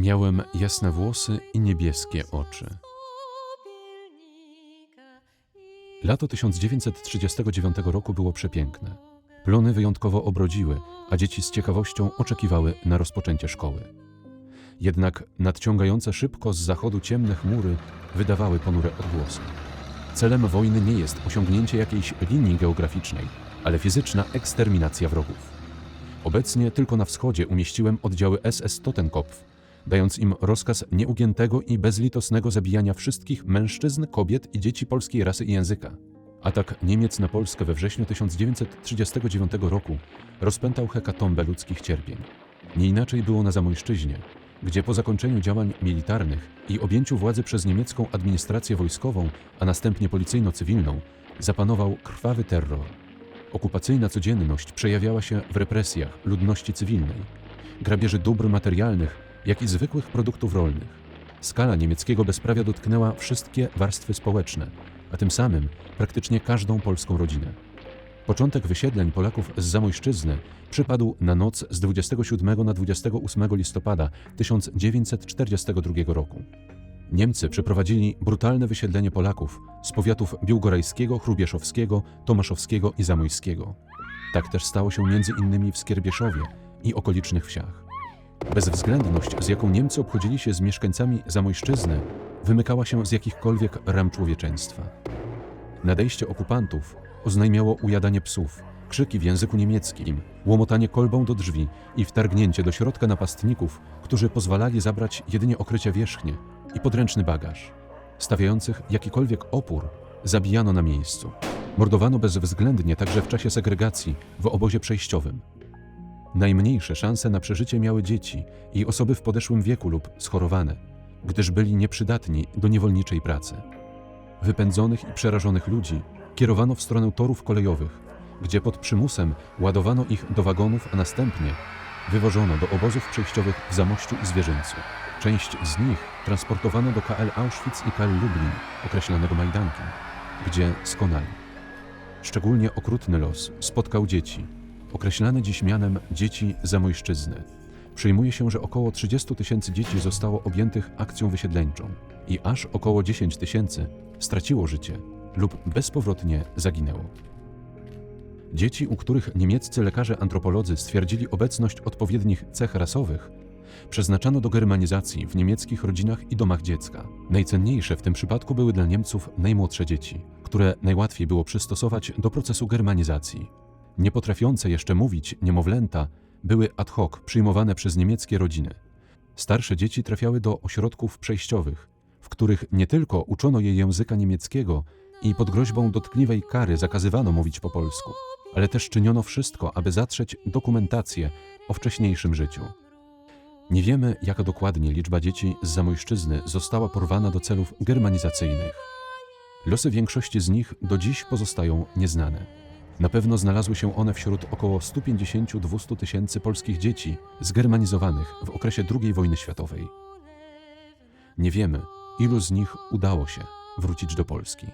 Miałem jasne włosy i niebieskie oczy. Lato 1939 roku było przepiękne. Plony wyjątkowo obrodziły, a dzieci z ciekawością oczekiwały na rozpoczęcie szkoły. Jednak nadciągające szybko z zachodu ciemne chmury wydawały ponure odgłosy. Celem wojny nie jest osiągnięcie jakiejś linii geograficznej, ale fizyczna eksterminacja wrogów. Obecnie tylko na wschodzie umieściłem oddziały SS Totenkopf, dając im rozkaz nieugiętego i bezlitosnego zabijania wszystkich mężczyzn, kobiet i dzieci polskiej rasy i języka. Atak Niemiec na Polskę we wrześniu 1939 roku rozpętał hekatombę ludzkich cierpień. Nie inaczej było na Zamojszczyźnie, gdzie po zakończeniu działań militarnych i objęciu władzy przez niemiecką administrację wojskową, a następnie policyjno-cywilną, zapanował krwawy terror. Okupacyjna codzienność przejawiała się w represjach ludności cywilnej, grabieży dóbr materialnych, jak i zwykłych produktów rolnych. Skala niemieckiego bezprawia dotknęła wszystkie warstwy społeczne, a tym samym praktycznie każdą polską rodzinę. Początek wysiedleń Polaków z Zamojszczyzny przypadł na noc z 27 na 28 listopada 1942 roku. Niemcy przeprowadzili brutalne wysiedlenie Polaków z powiatów biłgorajskiego, chrubieszowskiego, tomaszowskiego i zamojskiego. Tak też stało się między innymi w Skierbieszowie i okolicznych wsiach. Bezwzględność, z jaką Niemcy obchodzili się z mieszkańcami Zamojszczyzny, wymykała się z jakichkolwiek ram człowieczeństwa. Nadejście okupantów oznajmiało ujadanie psów, krzyki w języku niemieckim, łomotanie kolbą do drzwi i wtargnięcie do środka napastników, którzy pozwalali zabrać jedynie okrycia wierzchnie i podręczny bagaż. Stawiających jakikolwiek opór zabijano na miejscu. Mordowano bezwzględnie także w czasie segregacji w obozie przejściowym. Najmniejsze szanse na przeżycie miały dzieci i osoby w podeszłym wieku lub schorowane, gdyż byli nieprzydatni do niewolniczej pracy. Wypędzonych i przerażonych ludzi kierowano w stronę torów kolejowych, gdzie pod przymusem ładowano ich do wagonów, a następnie wywożono do obozów przejściowych w Zamościu i Zwierzyńcu. Część z nich transportowano do KL Auschwitz i KL Lublin, określanego Majdankiem, gdzie skonali. Szczególnie okrutny los spotkał dzieci, określane dziś mianem dzieci Zamojszczyzny. Przyjmuje się, że około 30 tysięcy dzieci zostało objętych akcją wysiedleńczą i aż około 10 tysięcy straciło życie lub bezpowrotnie zaginęło. Dzieci, u których niemieccy lekarze antropolodzy stwierdzili obecność odpowiednich cech rasowych, przeznaczano do germanizacji w niemieckich rodzinach i domach dziecka. Najcenniejsze w tym przypadku były dla Niemców najmłodsze dzieci, które najłatwiej było przystosować do procesu germanizacji. Nie potrafiące jeszcze mówić niemowlęta były ad hoc przyjmowane przez niemieckie rodziny. Starsze dzieci trafiały do ośrodków przejściowych, w których nie tylko uczono je języka niemieckiego i pod groźbą dotkliwej kary zakazywano mówić po polsku, ale też czyniono wszystko, aby zatrzeć dokumentację o wcześniejszym życiu. Nie wiemy, jaka dokładnie liczba dzieci z Zamojszczyzny została porwana do celów germanizacyjnych. Losy większości z nich do dziś pozostają nieznane. Na pewno znalazły się one wśród około 150-200 tysięcy polskich dzieci zgermanizowanych w okresie II wojny światowej. Nie wiemy, ilu z nich udało się wrócić do Polski.